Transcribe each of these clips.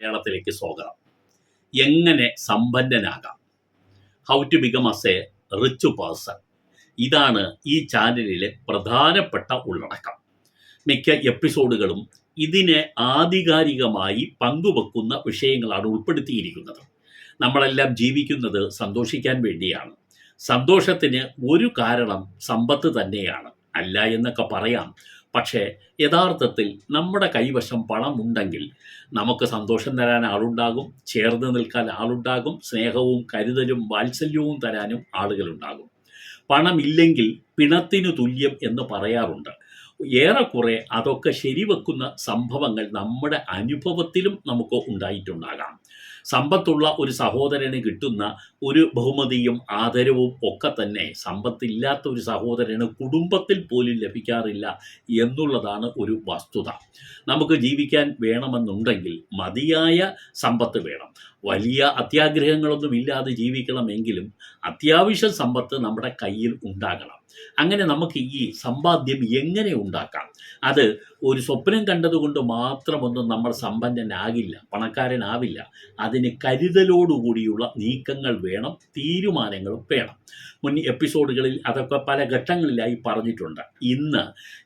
മലയാളത്തിലേക്ക് സ്വാഗതം. എങ്ങനെ സമ്പന്നനാകാം? How to become as a rich person ഇതാണ് ഈ ചാനലിലെ പ്രധാനപ്പെട്ട ഉള്ളടക്കം. മിക്ക എപ്പിസോഡുകളും ഇതിനെ ആധികാരികമായി പങ്കുവെക്കുന്ന വിഷയങ്ങളാണ് ഉൾപ്പെടുത്തിയിരിക്കുന്നത്. നമ്മളെല്ലാം ജീവിക്കുന്നത് സന്തോഷിക്കാൻ വേണ്ടിയാണ്. സന്തോഷത്തിന് ഒരു കാരണം സമ്പത്ത് തന്നെയാണ്. അല്ല എന്നൊക്കെ പറയാം. പക്ഷേ യഥാർത്ഥത്തിൽ നമ്മുടെ കൈവശം പണം ഉണ്ടെങ്കിൽ നമുക്ക് സന്തോഷം തരാൻ ആളുണ്ടാകും ചേർന്ന് നിൽക്കാൻ ആളുണ്ടാകും സ്നേഹവും കരുതലും വാത്സല്യവും തരാനും ആളുകളുണ്ടാകും. പണമില്ലെങ്കിൽ പിണത്തിനു തുല്യം എന്ന് പറയാറുണ്ട്. ഏറെക്കുറെ അതൊക്കെ ശരിവെക്കുന്ന സംഭവങ്ങൾ നമ്മുടെ അനുഭവത്തിലും നമുക്ക് ഉണ്ടായിട്ടുണ്ടാകാം. സമ്പത്തുള്ള ഒരു സഹോദരന് കിട്ടുന്ന ഒരു ബഹുമതിയും ആദരവും ഒക്കെ തന്നെ സമ്പത്തില്ലാത്ത ഒരു സഹോദരന് കുടുംബത്തിൽ പോലും ലഭിക്കാറില്ല എന്നുള്ളതാണ് ഒരു വസ്തുത. നമുക്ക് ജീവിക്കാൻ വേണമെന്നുണ്ടെങ്കിൽ മതിയായ സമ്പത്ത് വേണം. വലിയ അത്യാഗ്രഹങ്ങളൊന്നും ഇല്ലാതെ ജീവിക്കണമെങ്കിലും അത്യാവശ്യ സമ്പത്ത് നമ്മുടെ കയ്യിൽ ഉണ്ടാകണം. അങ്ങനെ നമുക്ക് ഈ സമ്പാദ്യം എങ്ങനെ ഉണ്ടാക്കാം? അത് ഒരു സ്വപ്നം കണ്ടതുകൊണ്ട് മാത്രമൊന്നും നമ്മൾ സമ്പന്നനാകില്ല പണക്കാരനാവില്ല. അതിന് കരുതലോടുകൂടിയുള്ള നീക്കങ്ങൾ വേണം തീരുമാനങ്ങളും വേണം. മുൻ എപ്പിസോഡുകളിൽ അതൊക്കെ പല ഘട്ടങ്ങളിലായി പറഞ്ഞിട്ടുണ്ട്. ഇന്ന്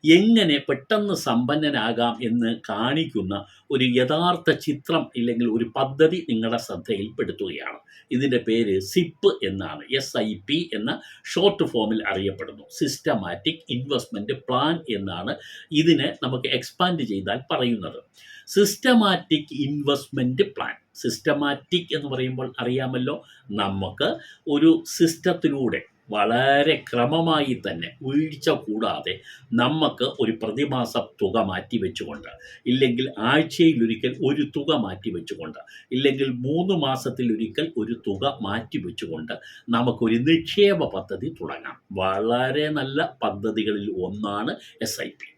എങ്ങനെ പെട്ടെന്ന് സമ്പന്നനാകാം എന്ന് കാണിക്കുന്ന ഒരു യഥാർത്ഥ ചിത്രം ഇല്ലെങ്കിൽ ഒരു പദ്ധതി നിങ്ങളുടെ ശ്രദ്ധയിൽപ്പെടുത്തുകയാണ്. ഇതിന്റെ പേര് സിപ്പ് എന്നാണ്. എസ് ഐ പി എന്ന ഷോർട്ട് ഫോമിൽ അറിയപ്പെടുന്നു. സിസ്റ്റമാറ്റിക് ഇൻവെസ്റ്റ്മെന്റ് പ്ലാൻ എന്നാണ് ഇതിനെ നമുക്ക് എക്സ്പാൻഡ് ചെയ്താൽ പറയുന്നത്. സിസ്റ്റമാറ്റിക് ഇൻവെസ്റ്റ്മെന്റ് പ്ലാൻ സിസ്റ്റമാറ്റിക് എന്ന് പറയുമ്പോൾ അറിയാമല്ലോ? നമുക്ക് ഒരു സിസ്റ്റത്തിലൂടെ വളരെ ക്രമമായി തന്നെ വീഴ്ച കൂടാതെ നമുക്ക് ഒരു പ്രതിമാസ തുക മാറ്റി വെച്ചുകൊണ്ട് ഇല്ലെങ്കിൽ ആഴ്ചയിലൊരിക്കൽ ഒരു തുക മാറ്റി വെച്ചുകൊണ്ട് ഇല്ലെങ്കിൽ മൂന്ന് മാസത്തിലൊരിക്കൽ ഒരു തുക മാറ്റി വെച്ചുകൊണ്ട് നമുക്കൊരു നിക്ഷേപ പദ്ധതി തുടങ്ങാം. വളരെ നല്ല പദ്ധതികളിൽ ഒന്നാണ് എസ് ഐ പി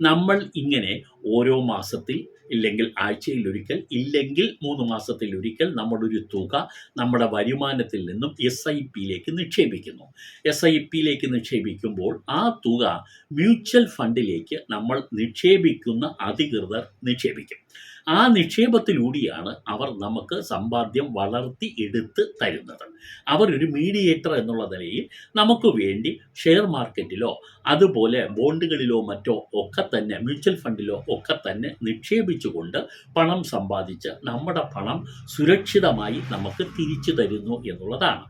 നമ്മൾ ഇങ്ങനെ ഓരോ മാസത്തിൽ ഇല്ലെങ്കിൽ ആഴ്ചയിൽ ഒരിക്കൽ ഇല്ലെങ്കിൽ മൂന്ന് മാസത്തിൽ ഒരിക്കൽ നമ്മുടെ ഒരു തുക നമ്മുടെ വരുമാനത്തിൽ നിന്നും എസ് ഐ പിയിലേക്ക് നിക്ഷേപിക്കുന്നു. എസ് ഐ പിയിലേക്ക് നിക്ഷേപിക്കുമ്പോൾ ആ തുക മ്യൂച്വൽ ഫണ്ടിലേക്ക് നമ്മൾ നിക്ഷേപിക്കുന്ന അധികൃതർ നിക്ഷേപിക്കും. ആ നിക്ഷേപത്തിലൂടെയാണ് അവർ നമുക്ക് സമ്പാദ്യം വളർത്തി എടുത്ത് തരുന്നത്. അവർ ഒരു മീഡിയേറ്റർ എന്നുള്ള നിലയിൽ നമുക്ക് വേണ്ടി ഷെയർ മാർക്കറ്റിലോ അതുപോലെ ബോണ്ടുകളിലോ മറ്റോ ഒക്കെ തന്നെ മ്യൂച്വൽ ഫണ്ടിലോ ഒക്കെ തന്നെ നിക്ഷേപിച്ചുകൊണ്ട് പണം സമ്പാദിച്ച് നമ്മുടെ പണം സുരക്ഷിതമായി നമുക്ക് തിരിച്ചു തരുന്നു എന്നുള്ളതാണ്.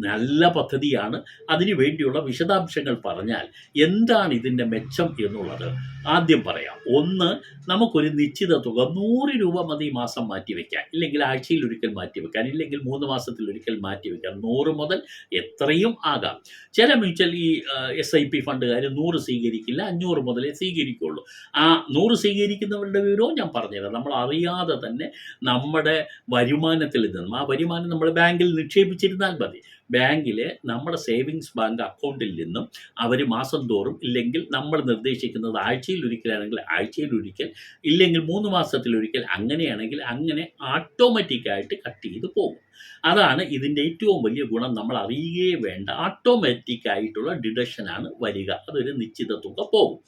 നല്ല പദ്ധതിയാണ്. അതിനു വേണ്ടിയുള്ള വിശദാംശങ്ങൾ പറഞ്ഞാൽ എന്താണ് ഇതിന്റെ മെച്ചം എന്നുള്ളത് ആദ്യം പറയാം. ഒന്ന് നമുക്കൊരു നിശ്ചിത തുക നൂറ് രൂപ മതി മാസം മാറ്റിവെക്കാൻ ഇല്ലെങ്കിൽ ആഴ്ചയിൽ ഒരിക്കൽ മാറ്റിവെക്കാൻ ഇല്ലെങ്കിൽ മൂന്ന് മാസത്തിൽ ഒരിക്കൽ മാറ്റിവെക്കാൻ നൂറ് മുതൽ എത്രയും ആകാം. ചില മ്യൂച്വൽ ഈ എസ് ഐ പി ഫണ്ടുകാർ നൂറ് സ്വീകരിക്കില്ല അഞ്ഞൂറ് മുതലേ സ്വീകരിക്കുള്ളൂ. ആ നൂറ് സ്വീകരിക്കുന്നവരുടെ വിവരവും ഞാൻ പറഞ്ഞുതരാം. നമ്മൾ അറിയാതെ തന്നെ നമ്മുടെ വരുമാനത്തിൽ നിന്നും ആ വരുമാനം നമ്മൾ ബാങ്കിൽ നിക്ഷേപിച്ചിരുന്നാൽ മതി. ബാങ്കിലെ നമ്മുടെ സേവിങ്സ് ബാങ്ക് അക്കൗണ്ടിൽ നിന്നും അവർ മാസം തോറും ഇല്ലെങ്കിൽ നമ്മൾ നിർദ്ദേശിക്കുന്നത് ആഴ്ചയിൽ ഒരിക്കലാണെങ്കിൽ ആഴ്ചയിൽ ഒരിക്കൽ ഇല്ലെങ്കിൽ മൂന്ന് മാസത്തിൽ ഒരിക്കൽ അങ്ങനെയാണെങ്കിൽ അങ്ങനെ ഓട്ടോമാറ്റിക്കായിട്ട് കട്ട് ചെയ്ത് പോകും. അതാണ് ഇതിന്റെ ഏറ്റവും വലിയ ഗുണം. നമ്മൾ അറിയുകയേ വേണ്ട ഓട്ടോമാറ്റിക്കായിട്ടുള്ള ഡിഡക്ഷനാണ് വരിക. അതൊരു നിശ്ചിത തുക പോകും.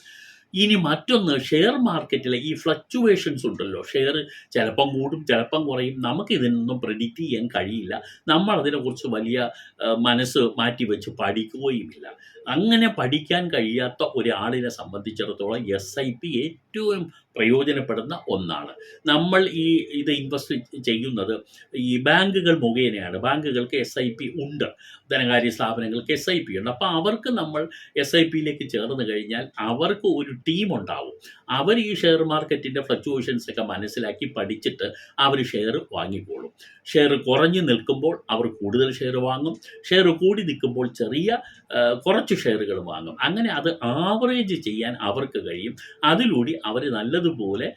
ഇനി മറ്റൊന്ന് ഷെയർ മാർക്കറ്റിലെ ഈ ഫ്ലക്ച്വേഷൻസ് ഉണ്ടല്ലോ. ഷെയർ ചിലപ്പം കൂടും ചിലപ്പം കുറയും. നമുക്ക് ഇതിനൊന്നും പ്രിഡിക്റ്റ് ചെയ്യാൻ കഴിയില്ല. നമ്മൾ അതിനെക്കുറിച്ച് വലിയ മനസ്സ് മാറ്റിവെച്ച് പഠിക്കുകയുമില്ല. അങ്ങനെ പഠിക്കാൻ കഴിയാത്ത ഒരാളിനെ സംബന്ധിച്ചിടത്തോളം എസ് ഐ പി ഏറ്റവും പ്രയോജനപ്പെടുന്ന ഒന്നാണ്. നമ്മൾ ഈ ഇത് ഇൻവെസ്റ്റ് ചെയ്യുന്നത് ഈ ബാങ്കുകൾ മുഖേനയാണ്. ബാങ്കുകൾക്ക് എസ് ഐ പി ഉണ്ട്. ധനകാര്യ സ്ഥാപനങ്ങൾക്ക് എസ് ഐ പി ഉണ്ട്. അപ്പോൾ അവർക്ക് നമ്മൾ എസ് ഐ പിയിലേക്ക് ചേർന്ന് കഴിഞ്ഞാൽ അവർക്ക് ഒരു ടീം ഉണ്ടാവും. അവർ ഈ ഷെയർ മാർക്കറ്റിന്റെ ഫ്ലക്ച്വേഷൻസ് ഒക്കെ മനസ്സിലാക്കി പഠിച്ചിട്ട് അവർ ഷെയർ വാങ്ങിക്കോളും. ഷെയർ കുറഞ്ഞു നിൽക്കുമ്പോൾ അവർ കൂടുതൽ ഷെയർ വാങ്ങും. ഷെയർ കൂടി നിൽക്കുമ്പോൾ ചെറിയ കുറച്ച് ഷെയറുകൾ വാങ്ങും. അങ്ങനെ അത് ആവറേജ് ചെയ്യാൻ അവർക്ക് കഴിയും. അതിലൂടെ അവർ നല്ലതുപോലെ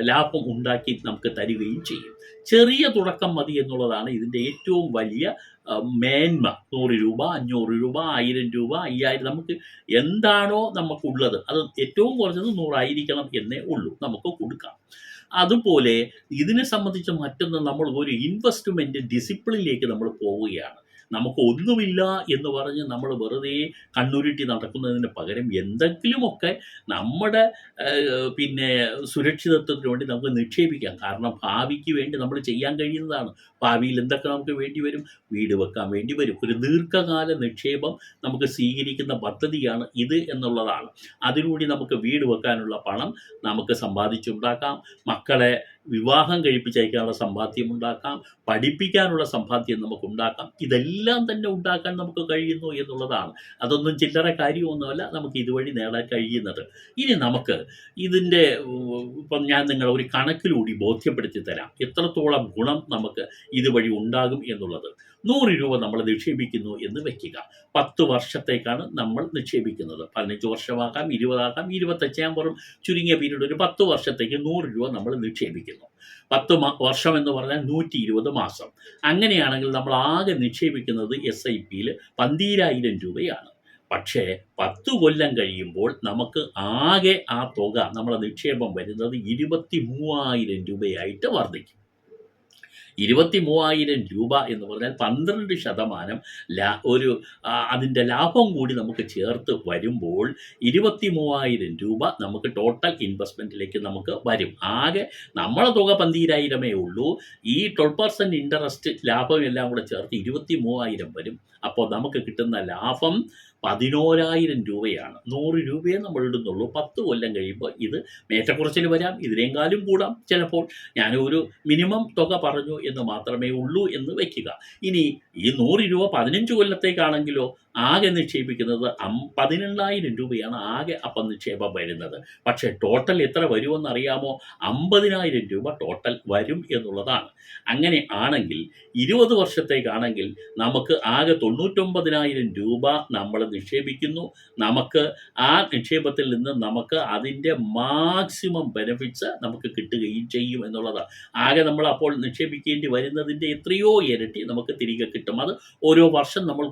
ലാഭം ഉണ്ടാക്കി നമുക്ക് തരികയും ചെയ്യും. ചെറിയ തുടക്കം മതി എന്നുള്ളതാണ് ഇതിന്റെ ഏറ്റവും വലിയ മേന്മ. നൂറ് രൂപ അഞ്ഞൂറ് രൂപ ആയിരം രൂപ അയ്യായിരം നമുക്ക് എന്താണോ നമുക്കുള്ളത്. അത് ഏറ്റവും കുറഞ്ഞത് നൂറായിരിക്കണം എന്നേ ഉള്ളൂ. നമുക്ക് കൊടുക്കാം. അതുപോലെ ഇതിനെ സംബന്ധിച്ച് മറ്റൊന്ന് നമ്മൾ ഒരു ഇൻവെസ്റ്റ്മെന്റ് ഡിസിപ്ലിനിലേക്ക് നമ്മൾ പോവുകയാണ്. നമുക്ക് ഒന്നുമില്ല എന്ന് പറഞ്ഞ് നമ്മൾ വെറുതെ കണ്ണുരുട്ടി നടക്കുന്നതിന് പകരം എന്തെങ്കിലുമൊക്കെ നമ്മുടെ പിന്നെ സുരക്ഷിതത്വത്തിന് വേണ്ടി നമുക്ക് നിക്ഷേപിക്കാം. കാരണം ഭാവിക്ക് വേണ്ടി നമ്മൾ ചെയ്യാൻ കഴിയുന്നതാണ്. ഭാവിയിൽ എന്തൊക്കെ നമുക്ക് വേണ്ടി വരും? വീട് വെക്കാൻ വേണ്ടി വരും. ഒരു ദീർഘകാല നിക്ഷേപം നമുക്ക് സ്വീകരിക്കുന്ന പദ്ധതിയാണ് ഇത് എന്നുള്ളതാണ്. അതിലൂടെ നമുക്ക് വീട് വെക്കാനുള്ള പണം നമുക്ക് സമ്പാദിച്ചുണ്ടാക്കാം. മക്കളെ വിവാഹം കഴിപ്പിച്ചയക്കാനുള്ള സമ്പാദ്യം ഉണ്ടാക്കാം പഠിപ്പിക്കാനുള്ള സമ്പാദ്യം നമുക്ക് ഉണ്ടാക്കാം. ഇതെല്ലാം തന്നെ ഉണ്ടാക്കാൻ നമുക്ക് കഴിയുന്നു എന്നുള്ളതാണ്. അതൊന്നും ചില്ലറ കാര്യമൊന്നുമല്ല നമുക്ക് ഇതുവഴി നേടാൻ കഴിയുന്നത്. ഇനി നമുക്ക് ഇതിന്റെ ഇപ്പം ഞാൻ നിങ്ങളെ ഒരു കണക്കിലൂടി ബോധ്യപ്പെടുത്തി തരാം. എത്രത്തോളം ഗുണം നമുക്ക് ഇതുവഴി ഉണ്ടാകും എന്നുള്ളത്. നൂറ് രൂപ നമ്മൾ നിക്ഷേപിക്കുന്നു എന്ന് വെക്കുക. പത്ത് വർഷത്തേക്കാണ് നമ്മൾ നിക്ഷേപിക്കുന്നത്. പതിനഞ്ച് വർഷമാകാം ഇരുപതാകാം ഇരുപത്തഞ്ച് പുറം വെറും ചുരുങ്ങിയ പീരീഡ് ഒരു പത്ത് വർഷത്തേക്ക് നൂറ് രൂപ നമ്മൾ നിക്ഷേപിക്കുന്നു. പത്ത് വർഷം എന്ന് പറഞ്ഞാൽ നൂറ്റി ഇരുപത് മാസം. അങ്ങനെയാണെങ്കിൽ നമ്മൾ ആകെ നിക്ഷേപിക്കുന്നത് എസ് ഐ പിയിൽ പന്തീരായിരം രൂപയാണ്. പക്ഷേ പത്ത് കൊല്ലം കഴിയുമ്പോൾ നമുക്ക് ആകെ ആ തുക നമ്മളെ നിക്ഷേപം വരുന്നത് ഇരുപത്തി മൂവായിരം രൂപയായിട്ട് വർദ്ധിക്കും. ഇരുപത്തി മൂവായിരം രൂപ എന്ന് പറഞ്ഞാൽ പന്ത്രണ്ട് ശതമാനം ലാ ഒരു അതിന്റെ ലാഭം കൂടി നമുക്ക് ചേർത്ത് വരുമ്പോൾ ഇരുപത്തി മൂവായിരം രൂപ നമുക്ക് ടോട്ടൽ ഇൻവെസ്റ്റ്മെന്റിലേക്ക് നമുക്ക് വരും. ആകെ നമ്മളെ തുക പന്തിരായിരമേ ഉള്ളൂ. ഈ ട്വൽവ് പെർസെന്റ് ഇൻട്രസ്റ്റ് ലാഭം എല്ലാം കൂടെ ചേർത്ത് ഇരുപത്തി മൂവായിരം വരും. അപ്പോൾ നമുക്ക് കിട്ടുന്ന ലാഭം പതിനോരായിരം രൂപയാണ്. നൂറ് രൂപയെ നമ്മൾ ഇടുന്നുള്ളൂ. പത്ത് കൊല്ലം കഴിയുമ്പോൾ ഇത് മേറ്റക്കുറച്ചിൽ വരാം. ഇതിനേക്കാളും കൂടാം ചിലപ്പോൾ. ഞാനൊരു മിനിമം തുക പറഞ്ഞു എന്ന് മാത്രമേ ഉള്ളൂ എന്ന് വയ്ക്കുക ഇനി ഈ നൂറ് രൂപ പതിനഞ്ച് കൊല്ലത്തേക്കാണെങ്കിലോ ആകെ നിക്ഷേപിക്കുന്നത് അം പതിനെണ്ണായിരം രൂപയാണ്. ആകെ അപ്പം നിക്ഷേപം വരുന്നത്. പക്ഷേ ടോട്ടൽ എത്ര വരുമെന്ന് അറിയാമോ? അമ്പതിനായിരം രൂപ ടോട്ടൽ വരും എന്നുള്ളതാണ്. അങ്ങനെ ആണെങ്കിൽ ഇരുപത് വർഷത്തേക്കാണെങ്കിൽ നമുക്ക് ആകെ തൊണ്ണൂറ്റൊമ്പതിനായിരം രൂപ നമ്മൾ നിക്ഷേപിക്കുന്നു. നമുക്ക് ആ നിക്ഷേപത്തിൽ നിന്ന് നമുക്ക് അതിന്റെ മാക്സിമം ബെനിഫിറ്റ്സ് നമുക്ക് കിട്ടുകയും ചെയ്യും എന്നുള്ളതാണ്. ആകെ നമ്മൾ അപ്പോൾ നിക്ഷേപിക്കേണ്ടി വരുന്നതിന്റെ എത്രയോ ഇരട്ടി നമുക്ക് തിരികെ കിട്ടും. അത് ഓരോ വർഷം നമ്മൾ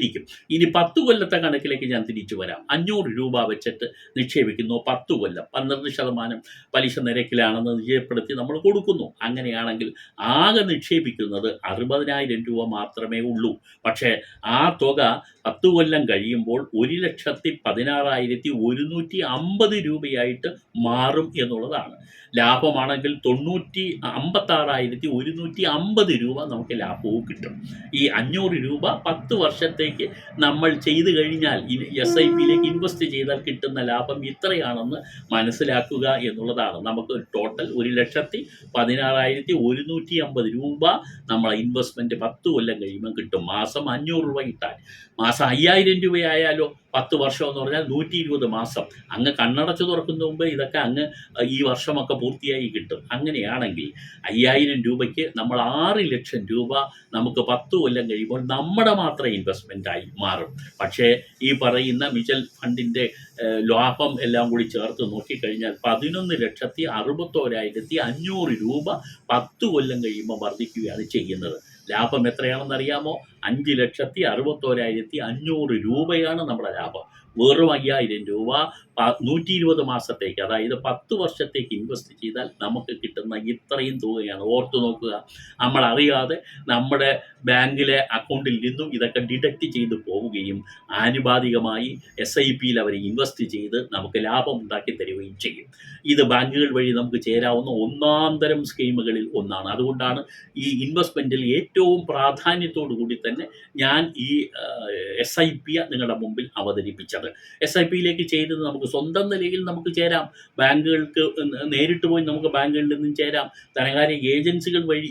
കൂട്ടുന്നതനുസരിച്ചിരിക്കും ഇനി പത്ത് കൊല്ലത്തെ കണക്കിലേക്ക് ഞാൻ തിരിച്ചു വരാം. അഞ്ഞൂറ് രൂപ വെച്ചിട്ട് നിക്ഷേപിക്കുന്നു. പത്ത് കൊല്ലം. പന്ത്രണ്ട് ശതമാനം പലിശ നിരക്കിലാണെന്ന് നിശ്ചയപ്പെടുത്തി നമ്മൾ കൊടുക്കുന്നു. അങ്ങനെയാണെങ്കിൽ ആകെ നിക്ഷേപിക്കുന്നത് അറുപതിനായിരം രൂപ മാത്രമേ ഉള്ളൂ. പക്ഷേ ആ തുക പത്ത് കൊല്ലം കഴിയുമ്പോൾ ഒരു ലക്ഷത്തി പതിനാറായിരത്തി ഒരുന്നൂറ്റി അമ്പത് രൂപയായിട്ട് മാറും എന്നുള്ളതാണ്. ലാഭമാണെങ്കിൽ തൊണ്ണൂറ്റി അമ്പത്താറായിരത്തി ഒരുന്നൂറ്റി അമ്പത് രൂപ നമുക്ക് ലാഭവും കിട്ടും. ഈ അഞ്ഞൂറ് രൂപ പത്ത് വർഷത്തേക്ക് നമ്മൾ ചെയ്തു കഴിഞ്ഞാൽ എസ് ഐ പിയിലേക്ക് ഇൻവെസ്റ്റ് ചെയ്താൽ കിട്ടുന്ന ലാഭം ഇത്രയാണെന്ന് മനസ്സിലാക്കുക എന്നുള്ളതാണ്. നമുക്ക് ടോട്ടൽ ഒരു ലക്ഷത്തി പതിനാറായിരത്തി ഒരുന്നൂറ്റി അമ്പത് രൂപ നമ്മളെ ഇൻവെസ്റ്റ്മെന്റ് പത്ത് കൊല്ലം കഴിയുമ്പോൾ കിട്ടും. മാസം അഞ്ഞൂറ് രൂപ കിട്ടാൻ. മാസം അയ്യായിരം രൂപയായാലോ പത്ത് വർഷം എന്ന് പറഞ്ഞാൽ നൂറ്റി ഇരുപത് മാസം. അങ്ങ് കണ്ണടച്ച് തുറക്കുന്ന മുമ്പ് ഇതൊക്കെ അങ്ങ് ഈ വർഷമൊക്കെ പൂർത്തിയായി കിട്ടും. അങ്ങനെയാണെങ്കിൽ അയ്യായിരം രൂപയ്ക്ക് നമ്മൾ ആറ് ലക്ഷം രൂപ നമുക്ക് പത്ത് കൊല്ലം കഴിയുമ്പോൾ നമ്മുടെ മാത്രം ഇൻവെസ്റ്റ്മെന്റായി മാറും. പക്ഷേ ഈ പറയുന്ന മ്യൂച്വൽ ഫണ്ടിന്റെ ലാഭം എല്ലാം കൂടി ചേർത്ത് നോക്കിക്കഴിഞ്ഞാൽ പതിനൊന്ന് ലക്ഷത്തി അറുപത്തോരായിരത്തി അഞ്ഞൂറ് രൂപ പത്ത് കൊല്ലം കഴിയുമ്പോൾ വർദ്ധിക്കുകയാണ് ചെയ്യുന്നത്. ലാഭം എത്രയാണെന്ന് അറിയാമോ അഞ്ച് ലക്ഷത്തി അറുപത്തോരായിരത്തി അഞ്ഞൂറ് രൂപയാണ് നമ്മുടെ ലാഭം. വെറും അയ്യായിരം രൂപ നൂറ്റി ഇരുപത് മാസത്തേക്ക് അതായത് പത്ത് വർഷത്തേക്ക് ഇൻവെസ്റ്റ് ചെയ്താൽ നമുക്ക് കിട്ടുന്ന ഇത്രയും തുകയാണ്. ഓർത്തു നോക്കുക. നമ്മൾ അറിയാതെ നമ്മുടെ ബാങ്കിലെ അക്കൗണ്ടിൽ നിന്നും ഇതൊക്കെ ഡിഡക്റ്റ് ചെയ്ത് പോവുകയും ആനുപാതികമായി എസ് ഐ പിയിൽ അവർ ഇൻവെസ്റ്റ് ചെയ്ത് നമുക്ക് ലാഭം ഉണ്ടാക്കി തരികയും ചെയ്യും. ഇത് ബാങ്കുകൾ വഴി നമുക്ക് ചേരാവുന്ന ഒന്നാം തരം സ്കീമുകളിൽ ഒന്നാണ്. അതുകൊണ്ടാണ് ഈ ഇൻവെസ്റ്റ്മെന്റിൽ ഏറ്റവും പ്രാധാന്യത്തോടു കൂടി തന്നെ ഞാൻ ഈ എസ് ഐ പി നിങ്ങളുടെ മുമ്പിൽ അവതരിപ്പിച്ചത്. എസ് ഐ പിയിലേക്ക് ചെയ്തത് നമുക്ക് സ്വന്തം നിലയിൽ നമുക്ക് ചേരാം. ബാങ്കുകൾക്ക് നേരിട്ട് പോയി നമുക്ക് ബാങ്കുകളിൽ നിന്നും ചേരാം. ധനകാര്യ ഏജൻസികൾ വഴി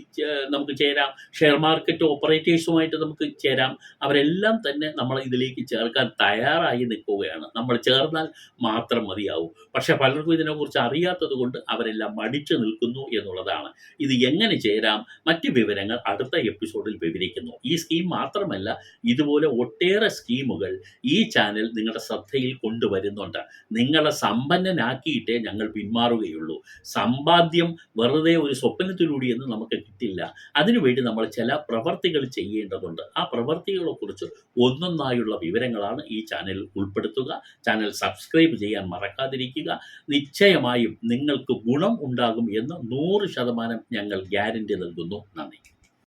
നമുക്ക് ചേരാം. ഷെയർ മാർക്കറ്റ് ഓപ്പറേറ്റേഴ്സുമായിട്ട് നമുക്ക് ചേരാം. അവരെല്ലാം തന്നെ നമ്മൾ ഇതിലേക്ക് ചേർക്കാൻ തയ്യാറായി നിൽക്കുകയാണ്. നമ്മൾ ചേർന്നാൽ മാത്രം മതിയാവും. പക്ഷെ പലർക്കും ഇതിനെക്കുറിച്ച് അറിയാത്തത് കൊണ്ട് അവരെല്ലാം മടിച്ചു നിൽക്കുന്നു എന്നുള്ളതാണ്. ഇത് എങ്ങനെ ചേരാം? മറ്റ് വിവരങ്ങൾ അടുത്ത എപ്പിസോഡിൽ വിവരിക്കുന്നു. ഈ സ്കീം മാത്രമല്ല ഇതുപോലെ ഒട്ടേറെ സ്കീമുകൾ ഈ ചാനൽ നിങ്ങളുടെ ശ്രദ്ധയിൽ കൊണ്ടുവരുന്നുണ്ട്. നിങ്ങളെ സമ്പന്നനാക്കിയിട്ടേ ഞങ്ങൾ പിന്മാറുകയുള്ളൂ. സമ്പാദ്യം വെറുതെ ഒരു സ്വപ്നത്തിലൂടെയൊന്നും നമുക്ക് കിട്ടില്ല. അതിനുവേണ്ടി നമ്മൾ ചില പ്രവർത്തികൾ ചെയ്യേണ്ടതുണ്ട്. ആ പ്രവർത്തികളെക്കുറിച്ച് ഒന്നൊന്നായുള്ള വിവരങ്ങളാണ് ഈ ചാനൽ ഉൾപ്പെടുത്തുക. ചാനൽ സബ്സ്ക്രൈബ് ചെയ്യാൻ മറക്കാതിരിക്കുക. നിശ്ചയമായും നിങ്ങൾക്ക് ഗുണം ഉണ്ടാകും എന്ന് നൂറ് ശതമാനം ഞങ്ങൾ ഗ്യാരണ്ടി നൽകുന്നു. നന്ദി.